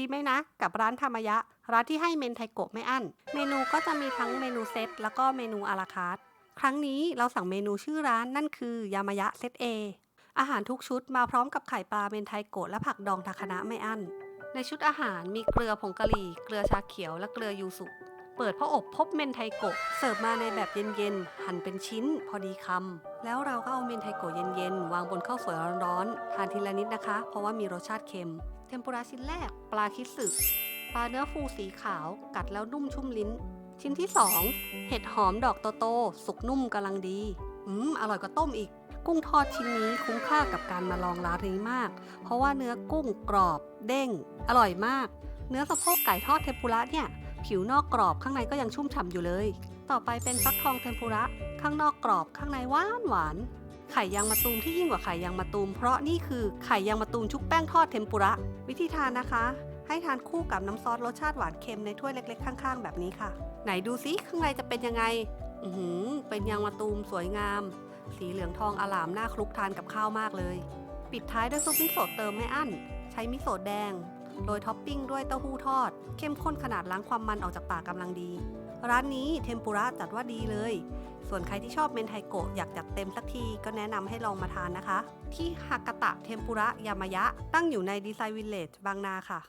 ดีไหมนะ กับร้านธรรมยะ ร้านที่ให้เมนไทโกะไม่อั้น เมนูก็จะมีทั้งเมนูเซตแล้วก็เมนูอาราคาร์ทครั้งนี้เราสั่งเมนูชื่อร้านนั่นคือยามายะเซตเออาหารทุกชุดมาพร้อมกับไข่ปลาเมนไทโกะและผักดองทาคณะไม่อั้น ในชุดอาหารมีเกลือผงกะหรี่ เกลือชาเขียวและเกลือยูสุ เปิดพระอบพบเมนไทโกะเสิร์ฟมาในแบบเย็นๆ หั่นเป็นชิ้นพอดีคำ แล้วเราก็เอาเมนไทโกะเย็นๆ วางบนข้าวสวยร้อนๆ ทานทีละนิดนะคะ เพราะว่ามีรสชาติเค็ม เทมปุระชิ้นแรก ปลาคิสึปลาเนื้อฟูสีขาวกัดแล้วนุ่มชุ่มลิ้น ชิ้นที่ 2 เห็ดหอมดอกโตๆสุกนุ่มกำลังดี อืมอร่อยกว่าต้มอีก กุ้งทอดชิ้นนี้คุ้มค่ากับการมาลองร้านนี้มาก เพราะว่าเนื้อกุ้งกรอบ เด้ง อร่อยมาก เนื้อสะโพกไก่ทอดเทมปุระเนี่ย ผิวนอกกรอบข้างในก็ยังชุ่มฉ่ำอยู่เลย ต่อไปเป็นฟักทองเทมปุระ ข้างนอกกรอบข้างในหวานหวานไข่ยางมะตูมที่ยิ่งกว่าไข่ยางมะตูม เพราะนี่คือไข่ยางมะตูมชุบแป้งทอดเทมปุระ วิธีทานนะคะ ให้ทานคู่กับน้ำซอสรสชาติหวานเค็มในถ้วยเล็ก ๆ ข้าง ๆ แบบนี้ค่ะ ไหนดูซิข้างในจะเป็นยังไง อือหือ เป็นยางมะตูมสวยงาม สีเหลืองทองอลามน่าคลุกทานกับข้าวมากเลย ปิดท้ายด้วยซุปมิโซะเติมไม่อั้น ใช้มิโซะแดง โรยท็อปปิ้งด้วยเต้าหู้ทอด เข้มข้นขนาดล้างความมันออกจากปากกำลังดี ร้านนี้เทมปุระจัดว่าดีเลย ส่วนใครที่ชอบเมนไทโกะอยากจัดเต็มสักทีก็แนะนำให้ลองมาทานนะคะ ที่ฮากาตะเทมปุระยามายะ ตั้งอยู่ในดีไซน์วิลเลจบางนาค่ะ